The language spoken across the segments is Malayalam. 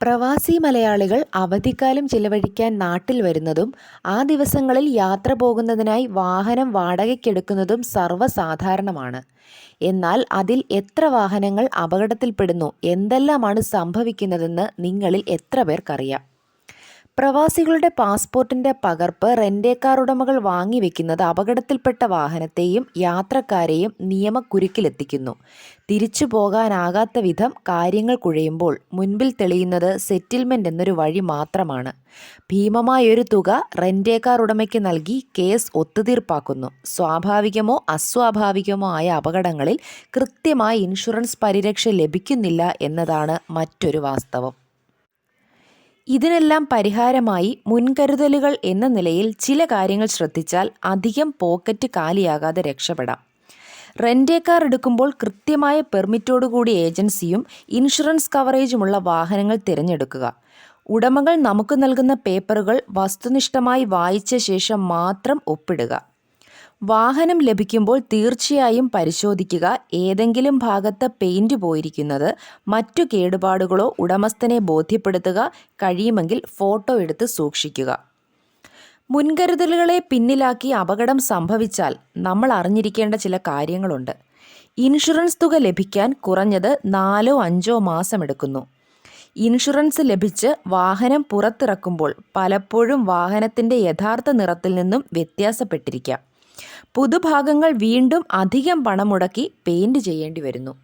പ്രവാസി മലയാളികൾ അവധിക്കാലം ചിലവഴിക്കാൻ നാട്ടിൽ വരുന്നതും ആ ദിവസങ്ങളിൽ യാത്ര പോകുന്നതിനായി വാഹനം വാടകയ്ക്കെടുക്കുന്നതും സർവസാധാരണമാണ്. എന്നാൽ അതിൽ എത്ര വാഹനങ്ങൾ അപകടത്തിൽപ്പെടുന്നു, എന്തെല്ലാമാണ് സംഭവിക്കുന്നതെന്ന് നിങ്ങളിൽ എത്രപേർക്കറിയാം? പ്രവാസികളുടെ പാസ്പോർട്ടിന്റെ പകർപ്പ് റെന്റേ കാർ ഉടമകൾ വാങ്ങിവെക്കുന്നത് അപകടത്തിൽപ്പെട്ട വാഹനത്തെയും യാത്രക്കാരെയും നിയമക്കുരുക്കിലെത്തിക്കുന്നു. തിരിച്ചു പോകാനാകാത്ത വിധം കാര്യങ്ങൾ കുഴയുമ്പോൾ മുൻപിൽ തെളിയുന്നത് സെറ്റിൽമെന്റ് എന്നൊരു വഴി മാത്രമാണ്. ഭീമമായൊരു തുക റെന്റേ കാർ ഉടമയ്ക്ക് നൽകി കേസ് ഒത്തുതീർപ്പാക്കുന്നു. സ്വാഭാവികമോ അസ്വാഭാവികമോ ആയ അപകടങ്ങളിൽ കൃത്യമായി ഇൻഷുറൻസ് പരിരക്ഷ ലഭിക്കുന്നില്ല എന്നതാണ് മറ്റൊരു വാസ്തവം. ഇതിനെല്ലാം പരിഹാരമായി മുൻകരുതലുകൾ എന്ന നിലയിൽ ചില കാര്യങ്ങൾ ശ്രദ്ധിച്ചാൽ അധികം പോക്കറ്റ് കാലിയാകാതെ രക്ഷപ്പെടാം. റെന്റേ കാർ എടുക്കുമ്പോൾ കൃത്യമായ പെർമിറ്റോടുകൂടി ഏജൻസിയും ഇൻഷുറൻസ് കവറേജുമുള്ള വാഹനങ്ങൾ തിരഞ്ഞെടുക്കുക. ഉടമകൾ നമുക്ക് നൽകുന്ന പേപ്പറുകൾ വസ്തുനിഷ്ഠമായി വായിച്ച ശേഷം മാത്രം ഒപ്പിടുക. വാഹനം ലഭിക്കുമ്പോൾ തീർച്ചയായും പരിശോധിക്കുക ഏതെങ്കിലും ഭാഗത്ത് പെയിന്റ് പോയിരിക്കുന്നത്, മറ്റു കേടുപാടുകളോ ഉടമസ്ഥനെ ബോധ്യപ്പെടുത്തുക, കഴിയുമെങ്കിൽ ഫോട്ടോ എടുത്ത് സൂക്ഷിക്കുക. മുൻകരുതലുകളെ പിന്നിലാക്കി അപകടം സംഭവിച്ചാൽ നമ്മൾ അറിഞ്ഞിരിക്കേണ്ട ചില കാര്യങ്ങളുണ്ട്. ഇൻഷുറൻസ് തുക ലഭിക്കാൻ കുറഞ്ഞത് നാലോ അഞ്ചോ മാസമെടുക്കുന്നു. ഇൻഷുറൻസ് ലഭിച്ച് വാഹനം പുറത്തിറക്കുമ്പോൾ പലപ്പോഴും വാഹനത്തിന്റെ യഥാർത്ഥ നിറത്തിൽ നിന്നും വ്യത്യാസപ്പെട്ടിരിക്കാം. പുതുഭാഗങ്ങൾ വീണ്ടും അധികം പണം മുടക്കി പെയിന്റ് ചെയ്യേണ്ടി വരുന്നു.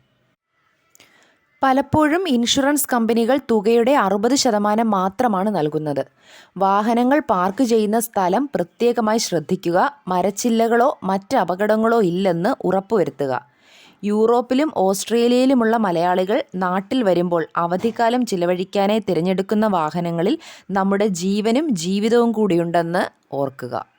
പലപ്പോഴും ഇൻഷുറൻസ് കമ്പനികൾ തുകയുടെ അറുപത് ശതമാനം മാത്രമാണ് നൽകുന്നത്. വാഹനങ്ങൾ പാർക്ക് ചെയ്യുന്ന സ്ഥലം പ്രത്യേകമായി ശ്രദ്ധിക്കുക. മരച്ചില്ലകളോ മറ്റ് അപകടങ്ങളോ ഇല്ലെന്ന് ഉറപ്പുവരുത്തുക. യൂറോപ്പിലും ഓസ്ട്രേലിയയിലുമുള്ള മലയാളികൾ നാട്ടിൽ വരുമ്പോൾ അവധിക്കാലം ചിലവഴിക്കാനായി തിരഞ്ഞെടുക്കുന്ന വാഹനങ്ങളിൽ നമ്മുടെ ജീവനും ജീവിതവും കൂടിയുണ്ടെന്ന് ഓർക്കുക.